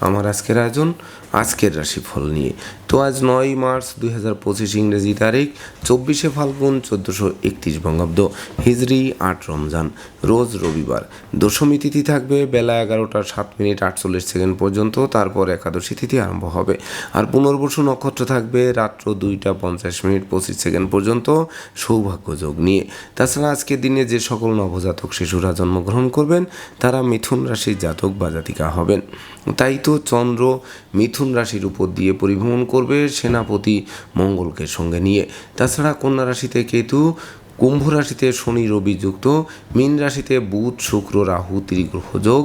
আমার আজকের আয়োজন, আজকের রাশিফল নিয়ে। তো আজ নয় মার্চ দুই হাজার পঁচিশ ইংরেজি তারিখ, চব্বিশে ফাল্গুন চোদ্দোশো একত্রিশ বঙ্গাব্দ, হিজরি আট রমজান, রোজ রবিবার। দশমী তিথি থাকবে, বেলা এগারোটা সাত মিনিট আটচল্লিশ সেকেন্ড পর্যন্ত, তারপর একাদশী তিথি আরম্ভ হবে। আর পুনর্বসু নক্ষত্র থাকবে, রাত্র দুইটা পঞ্চাশ মিনিট পঁচিশ সেকেন্ড পর্যন্ত, সৌভাগ্য যোগ নিয়ে। তাছাড়া আজকের দিনে যে সকল নবজাতক শিশুরা জন্মগ্রহণ করবেন, তারা মিথুন রাশির জাতক বা জাতিকা হবেন। তাই তো চন্দ্র মিথুন রাশির উপর দিয়ে পরিভ্রমণ করবে সেনাপতি মঙ্গলকে সঙ্গে নিয়ে। তাছাড়া কন্যা রাশিতে কেতু, কুম্ভ রাশিতে শনি রবি যুক্ত, মীন রাশিতে বুধ, শুক্র, রাহু, ত্রিগ্রহ যোগ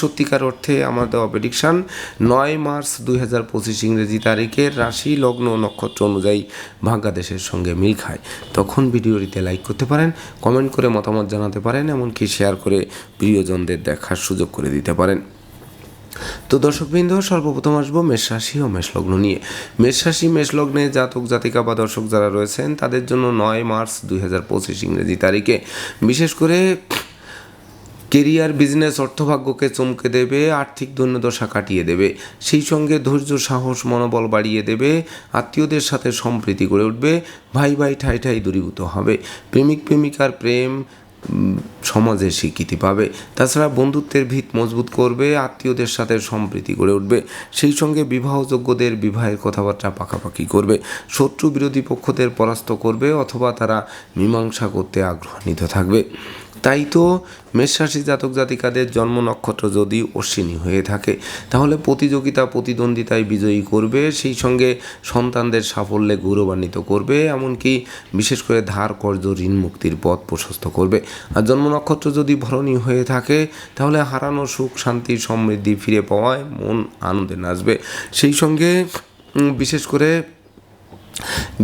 সত্যিকার অর্থে আমার দেওয়া প্রেডিকশান নয় মার্চ দুই হাজার পঁচিশ ইংরেজি তারিখের রাশি লগ্ন নক্ষত্র অনুযায়ী ভাগ্যাদেশের সঙ্গে মিল খায়। তখন ভিডিওটিতে লাইক করতে পারেন কমেন্ট করে মতামত জানাতে পারেন, এমনকি শেয়ার করে প্রিয়জনদের দেখার সুযোগ করে দিতে পারেন। তো দর্শকবৃন্দ, সর্বপ্রথম আসব মেষ রাশি ও মেষ লগ্ন নিয়ে। মেষ রাশি, মেষ লগ্নে জাতক, জাতিকা বা দর্শক যারা রয়েছেন, তাদের জন্য নয় মার্চ দুই হাজার পঁচিশ ইংরেজি তারিখে বিশেষ করে কেরিয়ার, বিজনেস, অর্থভাগ্যকে চমকে দেবে, আর্থিক দৈন্যদশা কাটিয়ে দেবে। সেই সঙ্গে ধৈর্য, সাহস, মনোবল বাড়িয়ে দেবে। আত্মীয়দের সাথে সম্প্রীতি গড়ে উঠবে। ভাই ভাই ঠাই ঠাই দূরীভূত হবে। প্রেমিক প্রেমিকার প্রেম সমাজে স্বীকৃতি পাবে। তাছাড়া বন্ধুত্বের ভিত মজবুত করবে। আত্মীয়দের সাথে সম্প্রীতি গড়ে উঠবে। সেই সঙ্গে বিবাহযোগ্যদের বিবাহের কথাবার্তা পাকাপাকি করবে। শত্রু বিরোধী পক্ষদের পরাস্ত করবে অথবা তারা মীমাংসা করতে আগ্রহান্বিত থাকবে। তাই তো মেষরাশি জাতক জাতিকাদের জন্ম নক্ষত্র যদি অশ্বিনী হয়ে থাকে, তাহলে প্রতিযোগিতা, প্রতিদ্বন্দ্বিতায় বিজয়ী করবে, সেই সঙ্গে সন্তানদের সাফল্যে গৌরবান্বিত করবে, এমনকি বিশেষ করে ধার কর্য ঋণ মুক্তির পথ প্রশস্ত করবে। আর জন্ম নক্ষত্র যদি ভরণী হয়ে থাকে, তাহলে হারানো সুখ, শান্তি, সমৃদ্ধি ফিরে পাওয়ায় মন আনন্দে নাচবে। সেই সঙ্গে বিশেষ করে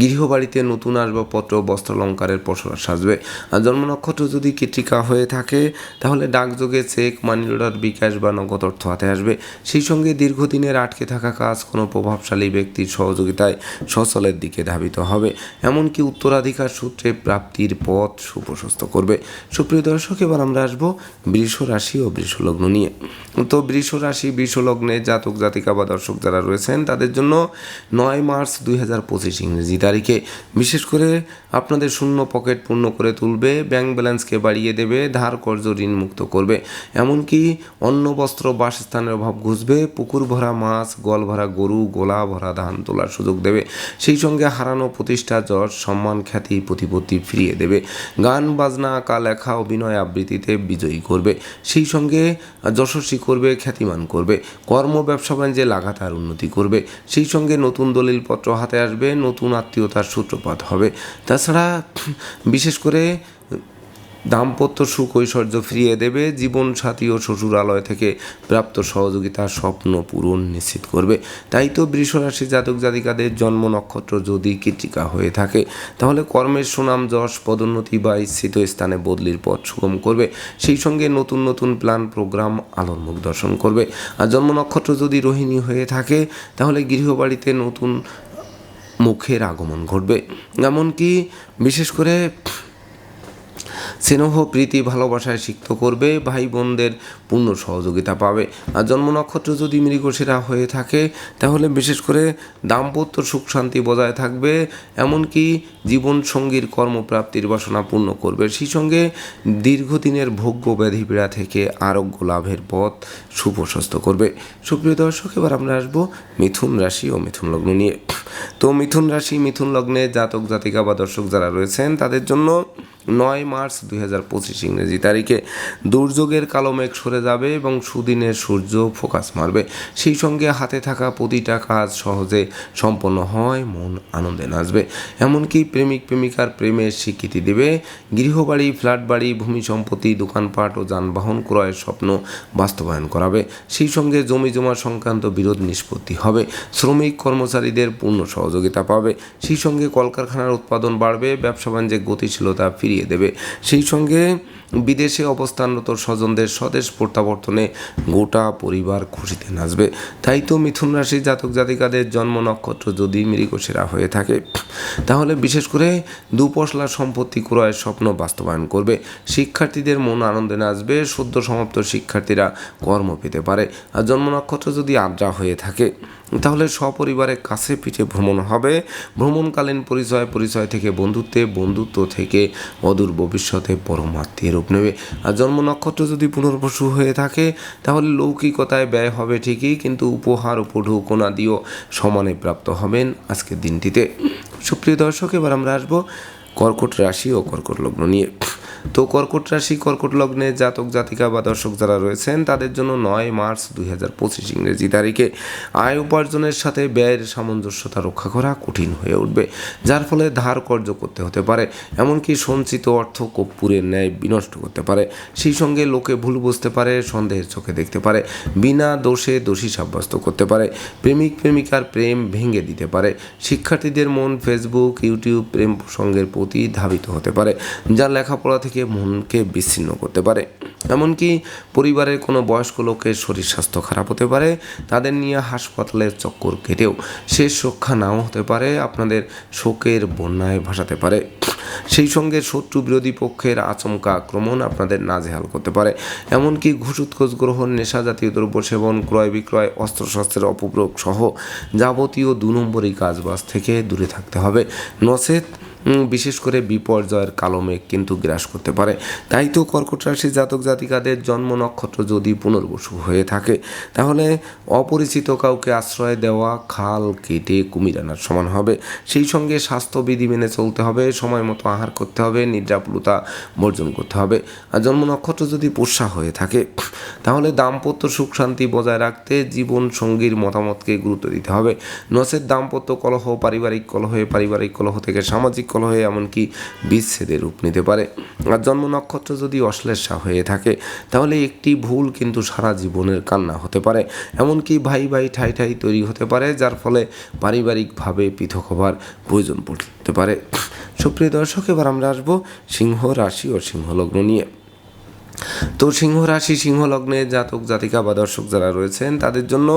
গৃহবাড়িতে নতুন আসবাবপত্র বস্ত্রালঙ্কারের পসরা সাজবে। আর জন্ম নক্ষত্র যদি কৃতিকা হয়ে থাকে, তাহলে ডাকযোগে চেক, মানি বিকাশ বা নগদ অর্থ হাতে আসবে। সেই সঙ্গে দীর্ঘদিনের আটকে থাকা কাজ কোনো প্রভাবশালী ব্যক্তির সহযোগিতায় সচলের দিকে ধাবিত হবে। এমনকি উত্তরাধিকার সূত্রে প্রাপ্তির পথ সুপ্রশস্ত করবে। সুপ্রিয় দর্শক, এবার আমরা আসব বৃষ রাশি ও বৃষ লগ্ন নিয়ে। তো বৃষ রাশি, বৃষ লগ্নে জাতক, জাতিকা বা দর্শক যারা রয়েছেন, তাদের জন্য নয় মার্চ দুই হাজার পঁচিশ ইংরেজি তারিখে। বিশেষ করে আপনাদের শূন্য পকেট পূর্ণ করে তুলবে, ব্যাংক ব্যালেন্সকে বাড়িয়ে দেবে, ধার কর্য ঋণ মুক্ত করবে। এমনকি অন্ন, বস্ত্র, বাসস্থানের অভাব ঘুষবে, পুকুর ভরা মাছ, গল ভরা গরু, গোলা ভরা ধান তোলার সুযোগ দেবে। সেই সঙ্গে হারানো প্রতিষ্ঠা, যশ, সম্মান, খ্যাতি, প্রতিপত্তি ফিরিয়ে দেবে। গান, বাজনা আঁকা লেখা, অভিনয় আবৃত্তিতে বিজয়ী করবে। সেই সঙ্গে যশস্বী করবে, খ্যাতিমান করবে। কর্ম, ব্যবসা বাণিজ্যে লাগাতার উন্নতি করবে। সেই সঙ্গে নতুন দলিলপত্র হাতে আসবে নতুন আত্মীয়তার সূত্রপাত হবে। তাছাড়া, বিশেষ করে দাম্পত্য সুখ ঐশ্বর্য ফিরিয়ে দেবে জীবন সাথী ও শ্বশুরালয় থেকে প্রাপ্ত সহযোগিতা স্বপ্ন পূরণ নিশ্চিত করবে। তাই তো বৃষরাশি জাতক জাতিকাদের জন্ম নক্ষত্র যদি কৃতিকা হয়ে থাকে, তাহলে কর্মের সুনাম, যশ, পদোন্নতি বা ইচ্ছিত স্থানে বদলির পথ সুগম করবে। সেই সঙ্গে নতুন নতুন প্ল্যান, প্রোগ্রাম আলোর মুখ দর্শন করবে। আর জন্ম নক্ষত্র যদি রোহিণী হয়ে থাকে, তাহলে গৃহবাড়িতে নতুন মুখের আগমন ঘটবে। এমনকি বিশেষ করে স্নেহ, প্রীতি, ভালোবাসায় সিক্ত করবে ভাই বোনদের পূর্ণ সহযোগিতা পাবে। আর জন্ম নক্ষত্র যদি মৃগশিরা হয়ে থাকে, তাহলে বিশেষ করে দাম্পত্য সুখ শান্তি বজায় থাকবে, এমনকি জীবন সঙ্গীর কর্মপ্রাপ্তির বাসনা পূর্ণ করবে। সেই সঙ্গে দীর্ঘদিনের ভোগ্য ব্যাধি পীড়া থেকে আরোগ্য লাভের পথ সুপ্রশস্ত করবে। সুপ্রিয় দর্শক, এবার আমরা আসব মিথুন রাশি ও মিথুন লগ্ন নিয়ে। তো মিথুন রাশি, মিথুন লগ্নে জাতক জাতিকা বা দর্শক যারা রয়েছেন, তাদের জন্য নয় মার্চ দুই হাজার পঁচিশ ইংরেজি তারিখে দুর্যোগের কালো মেঘ সরে যাবে এবং সুদিনের সূর্য ফোকাস মারবে। সেই সঙ্গে হাতে থাকা প্রতিটা কাজ সহজে সম্পন্ন হয়, মন আনন্দে নাচবে। এমনকি প্রেমিক প্রেমিকার প্রেমের স্বীকৃতি দেবে। গৃহবাড়ি ফ্ল্যাট বাড়ি ভূমি সম্পত্তি, দোকানপাট ও যানবাহন ক্রয়ের স্বপ্ন বাস্তবায়ন করাবে। সেই সঙ্গে জমি জমা সংক্রান্ত বিরোধ নিষ্পত্তি হবে। শ্রমিক কর্মচারীদের পূর্ণ সহযোগিতা পাবে। সেই সঙ্গে কলকারখানার উৎপাদন বাড়বে। ব্যবসা বাণিজ্যে গতিশীলতা ফিরিয়ে দেবে। সেই সঙ্গে বিদেশে অবস্থানরত স্বজনদের স্বদেশ প্রত্যাবর্তনে গোটা পরিবার খুশিতে নাচবে। তাই তো মিথুন রাশি জাতক জাতিকাদের জন্ম নক্ষত্র যদি মৃগশিরা হয়ে থাকে, তাহলে বিশেষ করে দুপশলা সম্পত্তি ক্রয়ের স্বপ্ন বাস্তবায়ন করবে। শিক্ষার্থীদের মন আনন্দে নাচবে, সদ্য সমাপ্ত শিক্ষার্থীরা কর্ম পেতে পারে। আর জন্ম নক্ষত্র যদি আদ্রা হয়ে থাকে তাহলে সপরিবারে কাছে পিঠে ভ্রমণ হবে। ভ্রমণকালীন পরিচয় পরিচয় থেকে বন্ধুত্বে, বন্ধুত্ব থেকে অদূর ভবিষ্যতে পরমাত্মীয় রূপ নেবে। আর জন্ম নক্ষত্র যদি পুনর্বসু হয়ে থাকে, তাহলে লৌকিকতায় ব্যয় হবে ঠিকই, কিন্তু উপহার উপঢৌকনা দিয়েও সমানে প্রাপ্ত হবেন আজকের দিনটিতে। সুপ্রিয় দর্শক, এবার আমরা আসব কর্কট রাশি ও কর্কট লগ্ন নিয়ে। তো কর্কট রাশি, কর্কট লগ্নে জাতক, জাতিকা বা দর্শক যারা রয়েছেন, তাদের জন্য নয় মার্চ দুই হাজার পঁচিশ ইংরেজি তারিখে আয় উপার্জনের সাথে ব্যয়ের সামঞ্জস্যতা রক্ষা করা কঠিন হয়ে উঠবে, যার ফলে ধার কর্য করতে হতে পারে, এমনকি সঞ্চিত অর্থ কর্পূরের ন্যায় বিনষ্ট করতে পারে। সেই সঙ্গে লোকে ভুল বুঝতে পারে, সন্দেহের চোখে দেখতে পারে, বিনা দোষে দোষী সাব্যস্ত করতে পারে, প্রেমিক, প্রেমিকার প্রেম ভেঙে দিতে পারে, শিক্ষার্থীদের মন ফেসবুক ইউটিউব প্রেম প্রসঙ্গের প্রতি ধাবিত হতে পারে, যা লেখাপড়া থেকে মনকে বিচ্ছিন্ন করতে পারে। এমনকি পরিবারের কোনো বয়স্ক লোকের শরীর স্বাস্থ্য খারাপ হতে পারে, তাদের নিয়ে হাসপাতালের চক্কর কেটেও শেষ রক্ষা নাও হতে পারে, আপনাদের শোকের বন্যায় ভাসাতে পারে। সেই সঙ্গে শত্রু বিরোধী পক্ষের আচমকা আক্রমণ আপনাদের নাজেহাল করতে পারে। এমনকি ঘুষ উৎকোচ গ্রহণ, নেশা জাতীয় দ্রব্য সেবন, ক্রয় বিক্রয়, অস্ত্রশস্ত্রের অপপ্রয়োগ সহ যাবতীয় দু নম্বরই কাজবাজ থেকে দূরে থাকতে হবে। নচেত বিশেষ করে বিপর্যয়ের কালো মেঘ কিন্তু গ্রাস করতে পারে। তাই তো কর্কট রাশি জাতক জাতিকাদের জন্ম নক্ষত্র যদি পুনর্বসু হয়ে থাকে, তাহলে অপরিচিত কাউকে আশ্রয় দেওয়া, খাল কেটে কুমির আনার সমান হবে। সেই সঙ্গে স্বাস্থ্যবিধি মেনে চলতে হবে, সময় মতো আহার করতে হবে নিদ্রাপুলতা বর্জন করতে হবে। আর জন্ম নক্ষত্র যদি পোষা হয়ে থাকে, তাহলে দাম্পত্য সুখ শান্তি বজায় রাখতে জীবন সঙ্গীর মতামতকে গুরুত্ব দিতে হবে। নচেত দাম্পত্য কলহ, পারিবারিক কলহে, পারিবারিক কলহ থেকে সামাজিক কলহে এমনকি বিচ্ছেদের রূপ নিতে পারে। আর জন্ম নক্ষত্র যদি অশ্লেষা হয়ে থাকে, তাহলে একটি ভুল কিন্তু সারা জীবনের কান্না হতে পারে। এমনকি ভাই ভাই ঠাই ঠাই তৈরি হতে পারে, যার ফলে পারিবারিকভাবে পৃথক হবার প্রয়োজন পড়তে পারে। সুপ্রিয় দর্শক, এবার আমরা আসব সিংহ রাশি ও সিংহ লগ্ন নিয়ে। তো সিংহ রাশি, সিংহ লগ্নে জাতক, জাতিকা বা দর্শক যারা রয়েছেন, তাদের জন্য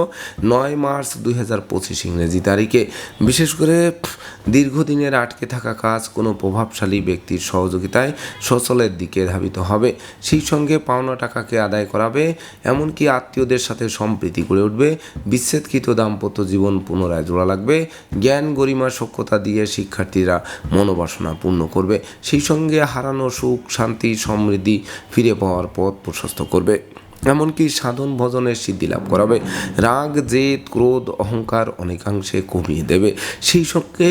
নয় মার্চ দুই হাজার পঁচিশ ইংরেজি তারিখে। বিশেষ করে, দীর্ঘদিনের আটকে থাকা কাজ কোনো প্রভাবশালী ব্যক্তির সহযোগিতায় সচলের দিকে ধাবিত হবে। সেই সঙ্গে পাওনা টাকাকে আদায় করাবে, এমনকি আত্মীয়দের সাথে সম্প্রীতি গড়ে উঠবে, বিচ্ছেদকৃত দাম্পত্য জীবন পুনরায় জোড়া লাগবে, জ্ঞান গরিমা সক্ষতা দিয়ে শিক্ষার্থীরা মনোবাসনা পূর্ণ করবে। সেই সঙ্গে হারানো সুখ, শান্তি, সমৃদ্ধি ফিরে পাওয়ার পথ প্রশস্ত করবে। এমনকি সাধন ভজনের সিদ্ধি লাভ করাবে। রাগ, জেদ, ক্রোধ, অহংকার অনেকাংশে কমিয়ে দেবে। সেই সবকে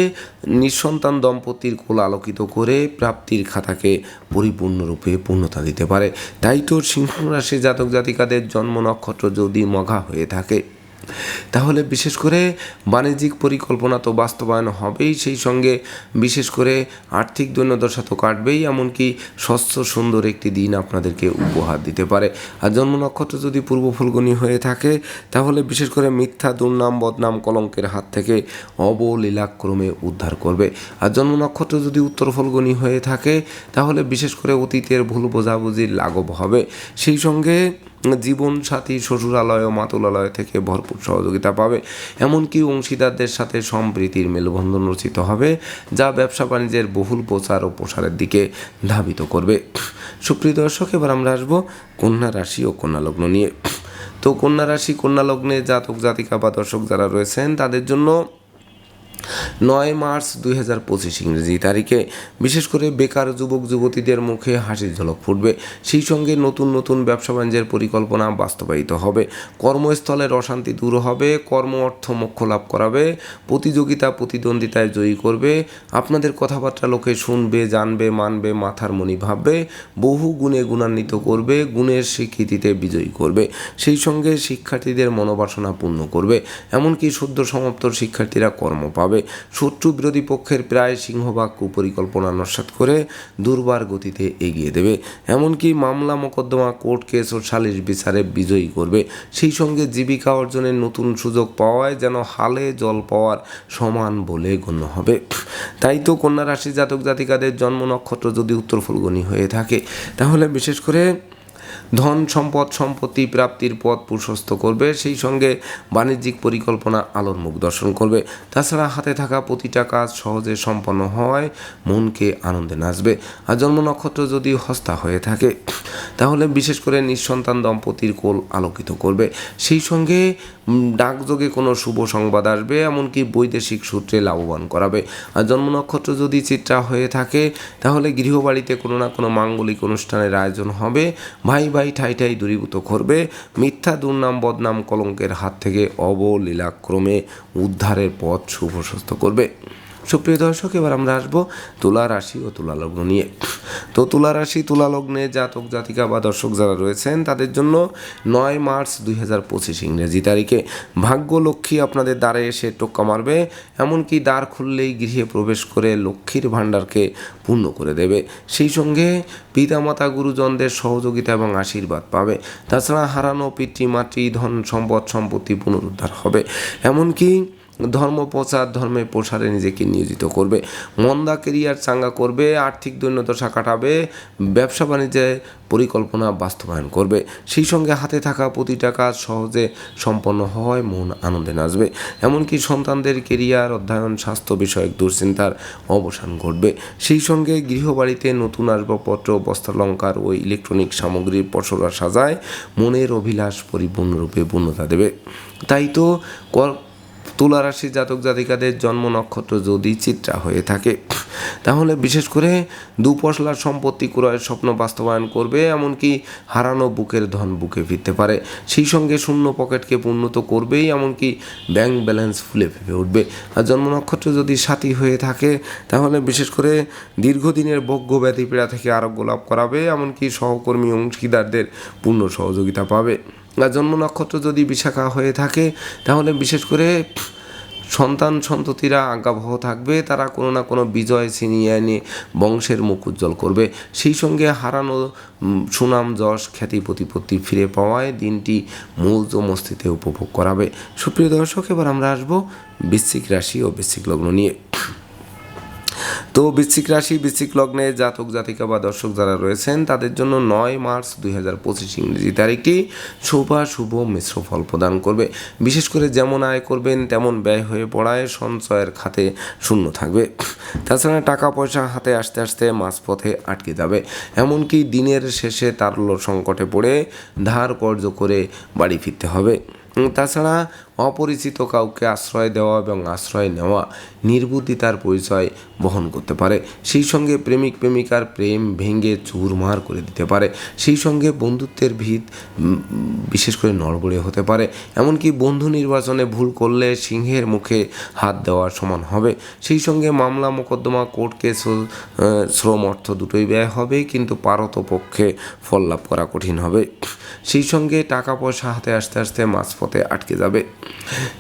নিঃসন্তান দম্পতির কোল আলোকিত করে প্রাপ্তির খাতাকে পরিপূর্ণরূপে পূর্ণতা দিতে পারে। তাই তো সিংহ রাশি জাতক জাতিকাদের জন্ম নক্ষত্র যদি মঘা হয়ে থাকে তাহলে বিশেষ করে বাণিজ্যিক পরিকল্পনা তো বাস্তবায়ন হবেই, সেই সঙ্গে বিশেষ করে আর্থিক দৈন্যদশা তো কাটবেই, এমনকি স্বচ্ছ সুন্দর একটি দিন আপনাদেরকে উপহার দিতে পারে। আর জন্ম নক্ষত্র যদি পূর্ব ফুলগনি হয়ে থাকে, তাহলে বিশেষ করে মিথ্যা, দুর্নাম, বদনাম, কলঙ্কের হাত থেকে অবলীলাক্রমে উদ্ধার করবে। আর জন্ম নক্ষত্র যদি উত্তর ফলগনি হয়ে থাকে, তাহলে বিশেষ করে অতীতের ভুল বোঝাবুঝির লাঘব হবে। সেই সঙ্গে জীবন সাথী শ্বশুরালয় ও মাতুলালয় থেকে ভরপুর সহযোগিতা পাবে। এমনকি অংশীদারদের সাথে সম্প্রীতির মেলবন্ধন রচিত হবে, যা ব্যবসা বাণিজ্যের বহুল প্রচার ও প্রসারের দিকে ধাবিত করবে। সুপ্রিয় দর্শক, এবার আমরা আসব কন্যা রাশি ও কন্যা লগ্ন নিয়ে। তো কন্যা রাশি, কন্যা লগ্নে জাতক জাতিকা বা দর্শক যারা রয়েছেন, তাদের জন্য নয় মার্চ দুই হাজার পঁচিশ ইংরেজি তারিখে। বিশেষ করে বেকার যুবক, যুবতীদের মুখে হাসির ঝলক ফুটবে। সেই সঙ্গে নতুন নতুন ব্যবসা বাণিজ্যের পরিকল্পনা বাস্তবায়িত হবে। কর্মস্থলের অশান্তি দূর হবে, কর্ম অর্থ মোক্ষ লাভ করাবে, প্রতিযোগিতা, প্রতিদ্বন্দ্বিতায় জয়ী করবে। আপনাদের কথাবার্তা লোকে শুনবে, জানবে, মানবে, মাথার মনি ভাববে, বহু গুণে গুণান্বিত করবে, গুণের স্বীকৃতিতে বিজয়ী করবে। সেই সঙ্গে শিক্ষার্থীদের মনোবাসনা পূর্ণ করবে। এমনকি সদ্য সমাপ্ত শিক্ষার্থীরা কর্ম পাবে। শত্রু বিরোধী পক্ষের প্রায় সিংহভাগ কুপরিকল্পনা নস্বাত করে দুর্বার গতিতে এগিয়ে দেবে। এমনকি মামলা মোকদ্দমা কোর্ট কেস ও সালিশ বিচারে বিজয়ী করবে। সেই সঙ্গে জীবিকা অর্জনের নতুন সুযোগ পাওয়ায় যেন হালে জল পাওয়ার সমান বলে গণ্য হবে। তাই তো কন্যা রাশি জাতক জাতিকাদের জন্ম নক্ষত্র যদি উত্তর ফুলগনি হয়ে থাকে, তাহলে বিশেষ করে ধন সম্পদ, সম্পত্তি প্রাপ্তির পথ প্রশস্ত করবে। সেই সঙ্গে বাণিজ্যিক পরিকল্পনা আলোর মুখ দর্শন করবে। তাছাড়া হাতে থাকা প্রতিটা কাজ সহজে সম্পন্ন হয়, মনকে আনন্দে নাচবে। আর জন্ম নক্ষত্র যদি হস্তা হয়ে থাকে, তাহলে বিশেষ করে নিঃসন্তান দম্পতির কোল আলোকিত করবে। সেই সঙ্গে ডাকযোগে কোনো শুভ সংবাদ আসবে, এমনকি বৈদেশিক সূত্রে লাভবান করাবে। আর জন্ম নক্ষত্র যদি চিত্রা হয়ে থাকে, তাহলে গৃহবাড়িতে কোনো না কোনো মাঙ্গলিক অনুষ্ঠানের আয়োজন হবে। ভাই ভাই ঠাই ঠাই দূরীভূত করবে মিথ্যা দুর্নাম বদনাম কলঙ্কের হাত থেকে অবলীলাক্রমে উদ্ধারের পথ সুপ্রশস্ত করবে। সুপ্রিয় দর্শক, এবার আমরা আসব তুলা রাশি ও তুলা লগ্ন নিয়ে। তো তুলা রাশি, তুলা লগ্নে জাতক, জাতিকা বা দর্শক যারা রয়েছেন, তাদের জন্য নয় মার্চ দুই হাজার পঁচিশ ইংরেজি তারিখে ভাগ্য লক্ষ্মী আপনাদের দ্বারে এসে টোক্কা মারবে, এমনকি দ্বার খুললেই গৃহে প্রবেশ করে লক্ষ্মীর ভাণ্ডারকে পূর্ণ করে দেবে। সেই সঙ্গে পিতামাতা, গুরুজনদের সহযোগিতা এবং আশীর্বাদ পাবে। তাছাড়া হারানো পিতৃমাতৃ ধন, সম্পদ, সম্পত্তি পুনরুদ্ধার হবে। এমনকি ধর্ম প্রচার ধর্মে প্রসারে নিজেকে নিয়োজিত করবে। মন্দা কেরিয়ার চাঙ্গা করবে, আর্থিক দৈন্যদশা কাটাবে ব্যবসা বাণিজ্যে পরিকল্পনা বাস্তবায়ন করবে। সেই সঙ্গে হাতে থাকা প্রতিটা কাজ সহজে সম্পন্ন হওয়ায় মন আনন্দে নাচবে। এমনকি সন্তানদের কেরিয়ার অধ্যয়ন, স্বাস্থ্য বিষয়ক দুশ্চিন্তার অবসান ঘটবে। সেই সঙ্গে গৃহবাড়িতে নতুন আসবাবপত্র, বস্ত্রালঙ্কার ও ইলেকট্রনিক সামগ্রীর পসরা সাজায় মনের অভিলাষ পরিপূর্ণরূপে পূর্ণতা দেবে। তাই তো কর তুলা রাশি জাতক জাতিকাদের জন্ম নক্ষত্র যদি চিত্রা হয়ে থাকে, তাহলে বিশেষ করে দুপশলার সম্পত্তি ক্রয়ের স্বপ্ন বাস্তবায়ন করবে, এমনকি হারানো বুকের ধন বুকে ফিরতে পারে। সেই সঙ্গে শূন্য পকেটকে পূর্ণত করবেই, এমনকি ব্যাংক ব্যালেন্স ফুলে ফেপে উঠবে। আর জন্ম নক্ষত্র যদি সাথী হয়ে থাকে, তাহলে বিশেষ করে দীর্ঘদিনের ভোগ্য ব্যাধি পীড়া থেকে আরোগ্য লাভ করাবে, এমনকি সহকর্মী অংশীদারদের পূর্ণ সহযোগিতা পাবে। জন্ম নক্ষত্র যদি বিশাখা হয়ে থাকে, তাহলে বিশেষ করে সন্তান সন্ততিরা আজ্ঞাবহ থাকবে, তারা কোনো না কোনো বিজয় ছিনিয়ে এনে বংশের মুখ উজ্জ্বল করবে। সেই সঙ্গে হারানো সুনাম, যশ, খ্যাতি, প্রতিপত্তি ফিরে পাওয়ায় দিনটি মূল মস্তিতে উপভোগ করাবে। সুপ্রিয় দর্শক, এবার আমরা আসব বৃশ্চিক রাশি ও বৃশ্চিক লগ্ন নিয়ে। তো বৃশ্চিক রাশি, বৃশ্চিক লগ্নে জাতক, জাতিকা বা দর্শক যারা রয়েছেন, তাদের জন্য নয় মার্চ দুই হাজার পঁচিশ ইংরেজি তারিখটি শোভা, শুভ মিশ্র ফল প্রদান করবে। বিশেষ করে যেমন আয় করবেন, তেমন ব্যয় হয়ে পড়ায় সঞ্চয়ের খাতে শূন্য থাকবে। তাছাড়া টাকা পয়সা হাতে আসতে আসতে মাঝপথে আটকে যাবে। এমনকি দিনের শেষে তারল্য সংকটে পড়ে ধার কর্য করে বাড়ি ফিরতে হবে। তাছাড়া অপরিচিত কাউকে আশ্রয় দেওয়া এবং আশ্রয় নেওয়া নির্বুদ্ধিতার পরিচয় বহন করতে পারে। সেই সঙ্গে প্রেমিক প্রেমিকার প্রেম ভেঙে চুরমার করে দিতে পারে। সেই সঙ্গে বন্ধুত্বের ভিত বিশেষ করে নড়বড়ে হতে পারে। এমনকি বন্ধু নির্বাচনে ভুল করলে সিংহের মুখে হাত দেওয়ার সমান হবে। সেই সঙ্গে মামলা, মোকদ্দমা, কোর্ট কেস শ্রম অর্থ দুটোই ব্যয় হবে, কিন্তু পারত পক্ষে ফল লাভ করা কঠিন হবে। সেই সঙ্গে টাকা পয়সা হাতে আসতে আসতে মাঝপথে আটকে যাবে।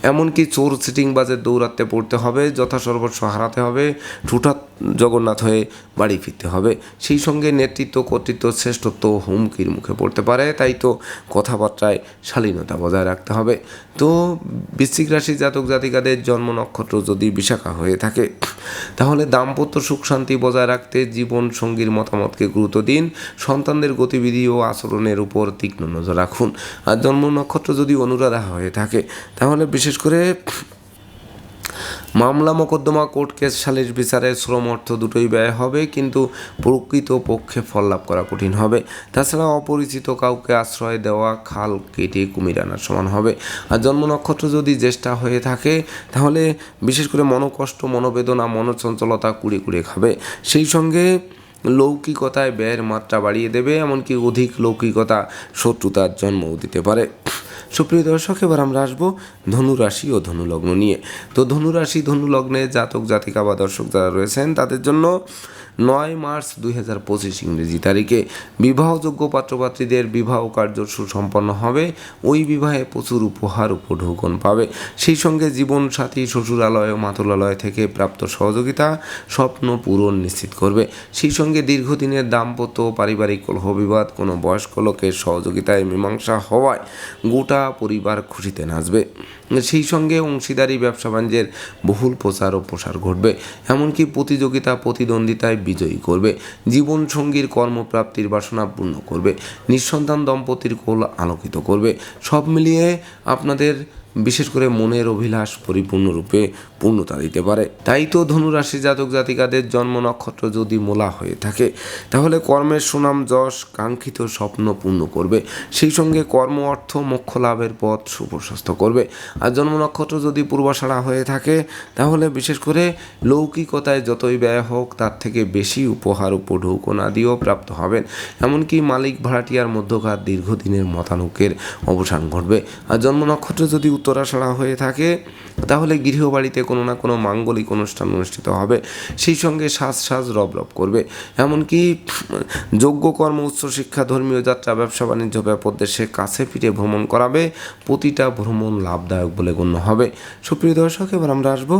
এমনকি চোর সিটিংবাজের দৌরাত্মে পড়তে হবে যথাসর্বস্ব হারাতে হবে ঠুঠাত জগন্নাথ হয়ে বাড়ি ফিরতে হবে। সেই সঙ্গে নেতৃত্ব, কর্তৃত্ব, শ্রেষ্ঠত্ব হুমকির মুখে পড়তে পারে। তাই তো কথাবার্তায় শালীনতা বজায় রাখতে হবে। তো বৃশ্চিক রাশি জাতক জাতিকাদের জন্ম নক্ষত্র যদি বিশাখা হয়ে থাকে, তাহলে দাম্পত্য সুখ শান্তি বজায় রাখতে জীবন সঙ্গীর মতামতকে গুরুত্ব দিন। সন্তানদের গতিবিধি ও আচরণের উপর তীক্ষ্ণ নজর রাখুন। আর জন্ম নক্ষত্র যদি অনুরাধা হয়ে থাকে, তাহলে বিশেষ করে মামলা মোকদ্দমা কোর্ট কেস সালিশ বিচারে শ্রম অর্থ দুটোই ব্যয় হবে, কিন্তু প্রকৃত পক্ষে ফল লাভ করা কঠিন হবে। তাছাড়া অপরিচিত কাউকে আশ্রয় দেওয়া, খাল কেটে কুমির আনার সমান হবে। আর জন্ম নক্ষত্র যদি জ্যেষ্ঠা হয়ে থাকে, তাহলে বিশেষ করে মনোকষ্ট, মনোবেদনা, মনোচঞ্চলতা কুড়ে কুড়ে খাবে। সেই সঙ্গে লৌকিকতায় ব্যয়ের মাত্রা বাড়িয়ে দেবে, এমনকি অধিক লৌকিকতা শত্রুতার জন্মও দিতে পারে। সুপ্রিয় দর্শক, এবার আমরা আসব ধনুরাশি ও ধনুলগ্ন নিয়ে। তো ধনুরাশি, ধনুলগ্নে জাতক, জাতিকা বা দর্শক যারা রয়েছেন, তাদের জন্য নয় মার্চ দুই হাজার পঁচিশ ইংরেজি তারিখে বিবাহযোগ্য পাত্রপাত্রীদের বিবাহ কার্য সুসম্পন্ন হবে। ওই বিবাহে প্রচুর উপহার উপঢৌকন পাবে। সেই সঙ্গে জীবনসাথী, শ্বশুরালয় ও মাতুলালয় থেকে প্রাপ্ত সহযোগিতা স্বপ্ন পূরণ নিশ্চিত করবে। সেই সঙ্গে দীর্ঘদিনের দাম্পত্য পারিবারিক কলহ বিবাদ, কোনো বয়স্ক লোকের সহযোগিতায় মীমাংসা হওয়ায় গোটা পরিবার খুশিতে নাচবে। সেই সঙ্গে অংশীদারি, ব্যবসা বাণিজ্যের বহুল প্রচার ও প্রসার ঘটবে। এমনকি প্রতিযোগিতা, প্রতিদ্বন্দ্বিতায় বিজয়ী করবে জীবন সঙ্গীর কর্মপ্রাপ্তির বাসনা পূর্ণ করবে, নিঃসন্তান দম্পতির কোল আলোকিত করবে, সব মিলিয়ে আপনাদের বিশেষ করে মনের অভিলাষ পরিপূর্ণরূপে পূর্ণতা দিতে পারে। তাই তো ধনুরাশি জাতক জাতিকাদের জন্ম নক্ষত্র যদি মোলা হয়ে থাকে, তাহলে কর্মের সুনাম, যশ, কাঙ্ক্ষিত স্বপ্ন পূর্ণ করবে। সেই সঙ্গে কর্ম, অর্থ, মোক্ষ লাভের পথ সুপ্রশস্ত করবে। আর জন্ম নক্ষত্র যদি পূর্বাষাড়া হয়ে থাকে, তাহলে বিশেষ করে লৌকিকতায় যতই ব্যয় হোক, তার থেকে বেশি উপহার উপঢৌকন আদিও প্রাপ্ত হবেন। এমনকি মালিক ভাড়াটিয়ার মধ্যকার দীর্ঘদিনের মতানুকের অবসান ঘটবে। আর জন্ম নক্ষত্র যদি উত্তরাষাড়া হয়ে থাকে, তাহলে গৃহবাড়িতে কোনো না কোনো মাঙ্গলিক অনুষ্ঠান অনুষ্ঠিত হবে, সেই সঙ্গে সাজ সাজ রব রব করবে। এমনকি যোগ্য কর্ম, উচ্চ শিক্ষা, ধর্মীয় যাত্রা, ব্যবসা বাণিজ্য ব্যাপার দেশে কাছে ফিরে ভ্রমণ করাবে, প্রতিটা ভ্রমণ লাভদায়ক বলে গণ্য হবে। সুপ্রিয় দর্শক, এবার আমরা আসব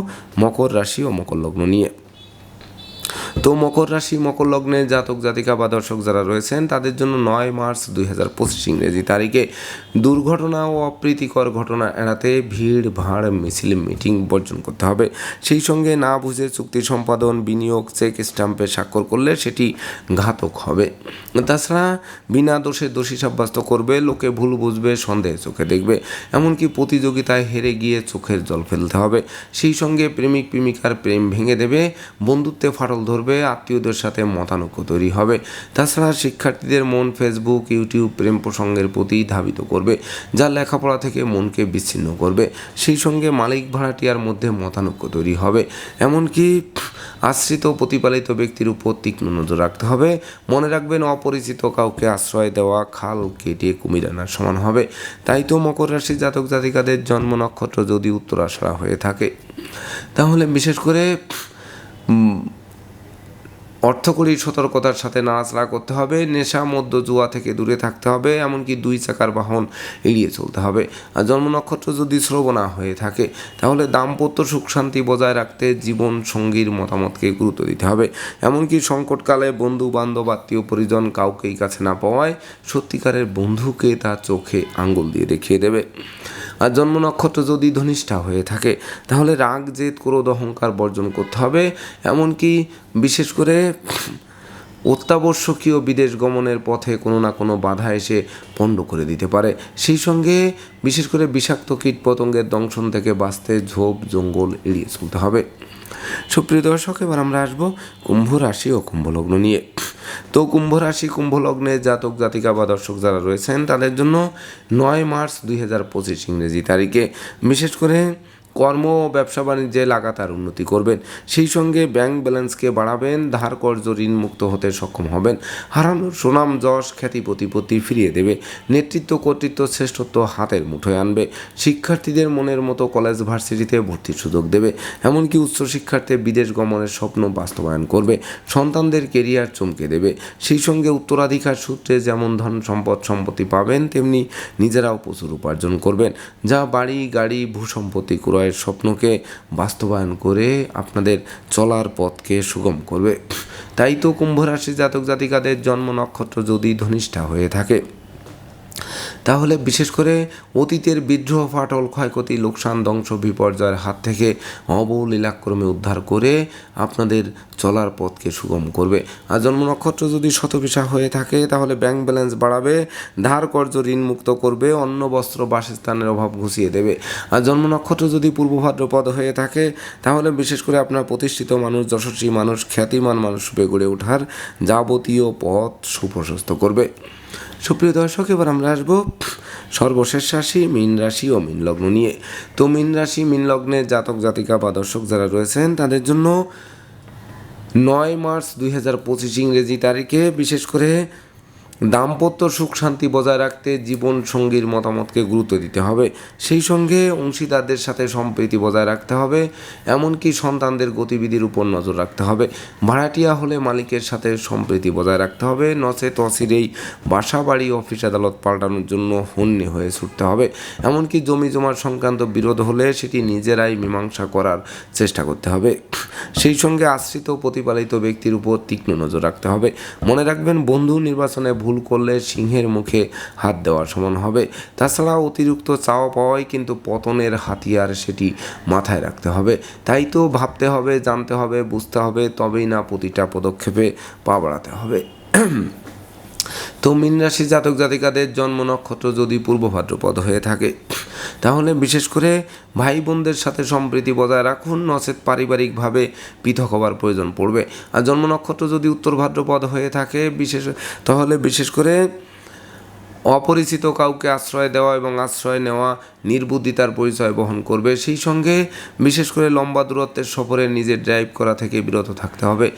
মকর রাশি ও মকর লগ্ন নিয়ে। তো মকর রাশি, মকর লগ্নে জাতক, জাতিকা বা দর্শক যারা রয়েছেন, তাদের জন্য নয় মার্চ দুই হাজার পঁচিশ ইংরেজি তারিখে দুর্ঘটনা ও অপ্রীতিকর ঘটনা এড়াতে ভিড়, ভাড়, মিছিল, মিটিং বর্জন করতে হবে। সেই সঙ্গে না বুঝে চুক্তি সম্পাদন, বিনিয়োগ, চেক স্ট্যাম্পে স্বাক্ষর করলে সেটি ঘাতক হবে। তাছাড়া বিনা দোষে দোষী সাব্যস্ত করবে, লোকে ভুল বুঝবে, সন্দেহে চোখে দেখবে। এমনকি প্রতিযোগিতায় হেরে গিয়ে চোখের জল ফেলতে হবে। সেই সঙ্গে প্রেমিক প্রেমিকার প্রেম ভেঙে দেবে, বন্ধুত্বে ফাটল ধরবে আত্মীয়দের সাথে মতানৈক্য তৈরি হবে। তাছাড়া শিক্ষার্থীদের মন ফেসবুক ইউটিউব প্রেম প্রসঙ্গের প্রতি ধাবিত করবে, যা লেখাপড়া থেকে মনকে বিচ্ছিন্ন করবে। সেই সঙ্গে মালিক ভাড়াটিয়ার মধ্যে মতানৈক্য তৈরি হবে। এমনকি আশ্রিত প্রতিপালিত ব্যক্তির উপর তীক্ষ্ণ নজর রাখতে হবে। মনে রাখবেন, অপরিচিত কাউকে আশ্রয় দেওয়া খাল কেটে কুমির আনার সমান হবে। তাই তো মকর রাশি জাতক জাতিকাদের জন্ম নক্ষত্র যদি উত্তরাশড়া হয়ে থাকে। তাহলে বিশেষ করে অর্থকরী সতর্কতার সাথে নাড়াচাড়া করতে হবে, নেশা মধ্য জুয়া থেকে দূরে থাকতে হবে, এমনকি দুই চাকার বাহন এড়িয়ে চলতে হবে। আর জন্ম নক্ষত্র যদি শ্রবণা হয়ে থাকে, তাহলে দাম্পত্য সুখ শান্তি বজায় রাখতে জীবন সঙ্গীর মতামতকে গুরুত্ব দিতে হবে। এমনকি সংকটকালে বন্ধু, বান্ধব, আত্মীয়, পরিজন কাউকেই কাছে না পাওয়ায় সত্যিকারের বন্ধুকে তার চোখে আঙ্গুল দিয়ে দেখিয়ে দেবে। আর জন্ম নক্ষত্র যদি ধনিষ্ঠা হয়ে থাকে, তাহলে রাগ, জেদ, ক্রোধ, অহংকার বর্জন করতে হবে। এমনকি বিশেষ করে অত্যাবশ্যকীয় বিদেশ গমনের পথে কোনো না কোনো বাধা এসে পণ্ড করে দিতে পারে। সেই সঙ্গে বিশেষ করে বিষাক্ত কীটপতঙ্গের দংশন থেকে বাঁচতে ঝোপ, জঙ্গল এড়িয়ে চলতে হবে। সুপ্রিয় দর্শক, এবার আমরা আসব কুম্ভ রাশি ও কুম্ভ লগ্ন নিয়ে। তো কুম্ভ রাশি, কুম্ভ লগ্নে জাতক, জাতিকা বা দর্শক যারা রয়েছেন, তাদের জন্য নয় মার্চ দুই হাজার পঁচিশ ইংরেজি তারিখে। বিশেষ করে কর্ম, ব্যবসা, বাণিজ্যে লাগাতার উন্নতি করবেন। সেই সঙ্গে ব্যাংক ব্যালেন্সকে বাড়াবেন ধার কর্য ঋণ মুক্ত হতে সক্ষম হবেন। হারানোর সুনাম, যশ, খ্যাতি, প্রতিপত্তি ফিরিয়ে দেবে। নেতৃত্ব, কর্তৃত্ব, শ্রেষ্ঠত্ব হাতের মুঠোয় আনবে। শিক্ষার্থীদের মনের মতো কলেজ ভার্সিটিতে ভর্তির সুযোগ দেবে। এমনকি উচ্চশিক্ষার্থে বিদেশ গমনের স্বপ্ন বাস্তবায়ন করবে। সন্তানদের কেরিয়ার চমকে দেবে। সেই সঙ্গে উত্তরাধিকার সূত্রে যেমন ধন, সম্পদ, সম্পত্তি পাবেন, তেমনি নিজেরাও প্রচুর উপার্জন করবেন। যা বাড়ি, গাড়ি, ভূসম্পত্তি ক্রয়ের স্বপ্নকে বাস্তবায়ন করে আপনাদের চলার পথকে সুগম করবে। তাই তো কুম্ভ রাশি জাতক জাতিকাদের জন্ম নক্ষত্র যদি ধনিষ্ঠা হয়ে থাকে। তাহলে বিশেষ করে অতীতের বিদ্রোহ ফাটল, ক্ষয়ক্ষতি, লোকসান, ধ্বংস, বিপর্যয়ের হাত থেকে অবলীলাক্রমে উদ্ধার করে আপনাদের চলার পথকে সুগম করবে। আর জন্ম নক্ষত্র যদি শতভিসা হয়ে থাকে, তাহলে ব্যাংক ব্যালেন্স বাড়াবে, ধার কর্য ঋণ মুক্ত করবে, অন্ন, বস্ত্র, বাসস্থানের অভাব ঘুষিয়ে দেবে। আর জন্ম নক্ষত্র যদি পূর্ব ভাদ্রপদ হয়ে থাকে, তাহলে বিশেষ করে আপনার প্রতিষ্ঠিত মানুষ, যশস্বী মানুষ, খ্যাতিমান মানুষ রূপে গড়ে ওঠার যাবতীয় পথ সুপ্রশস্ত করবে। সুপ্রিয় দর্শক, এবার আমরা আসব সর্বশেষ রাশি, মীন রাশি ও মীন লগ্ন নিয়ে। তো মীন রাশি, মীন লগ্নের জাতক, জাতিকা বা দর্শক যারা রয়েছেন, তাদের জন্য নয় মার্চ দুই হাজার পঁচিশ ইংরেজি তারিখে বিশেষ করে দাম্পত্য সুখ শান্তি বজায় রাখতে জীবন সঙ্গীর মতামতকে গুরুত্ব দিতে হবে। সেই সঙ্গে অংশীদারদের সাথে সম্প্রীতি বজায় রাখতে হবে, এমনকি সন্তানদের গতিবিধির উপর নজর রাখতে হবে। ভাড়াটিয়া হলে মালিকের সাথে সম্প্রীতি বজায় রাখতে হবে নচেত অচিরেই বাসা বাড়ি অফিস আদালত পাল্টানোর জন্য হন্যে হয়ে ছুটতে হবে। এমনকি জমি জমার সংক্রান্ত বিরোধ হলে সেটি নিজেরাই মীমাংসা করার চেষ্টা করতে হবে। সেই সঙ্গে আশ্রিত প্রতিপালিত ব্যক্তির উপর তীক্ষ্ণ নজর রাখতে হবে। মনে রাখবেন, বন্ধু নির্বাচনে ভুল করলে সিংহের মুখে হাত দেওয়া সমান হবে। তাছাড়া অতিরিক্ত চাওয়া পাওয়াই কিন্তু পতনের হাতিয়ার সেটি মাথায় রাখতে হবে। তাই তো ভাবতে হবে, জানতে হবে, বুঝতে হবে, তবেই না প্রতিটা পদক্ষেপে পা বাড়াতে হবে। তো মীন রাশি জাতক জাতিকাদের জন্ম নক্ষত্র যদি পূর্ব ভাদ্রপদ হয়ে থাকে, তাহলে বিশেষ করে ভাই বোনদের সাথে সম্প্রীতি বজায় রাখুন, নচেত পারিবারিকভাবে পৃথক হবার প্রয়োজন পড়বে। আর জন্ম নক্ষত্র যদি উত্তর ভাদ্রপদ হয়ে থাকে, বিশেষ, তাহলে বিশেষ করে অপরিচিত কাউকে আশ্রয় দেওয়া এবং আশ্রয় নেওয়া নির্বুদ্ধিতার পরিচয় বহন করবে। সেই সঙ্গে বিশেষ করে লম্বা দূরত্বের সফরে নিজের ড্রাইভ করা থেকে বিরত থাকতে হবে।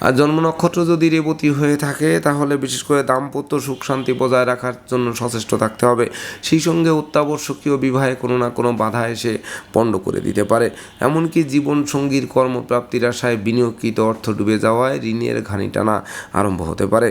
আর জন্ম নক্ষত্র যদি রেবতী হয়ে থাকে, তাহলে বিশেষ করে দাম্পত্য সুখ শান্তি বজায় রাখার জন্য সচেষ্ট থাকতে হবে। সেই সঙ্গে অত্যাবশ্যকীয় বিবাহে কোনো না কোনো বাধা এসে পণ্ড করে দিতে পারে। এমনকি জীবন সঙ্গীর কর্মপ্রাপ্তির আশায় বিনিয়োগকৃত অর্থ ডুবে যাওয়ায় ঋণের ঘানি টানা আরম্ভ হতে পারে।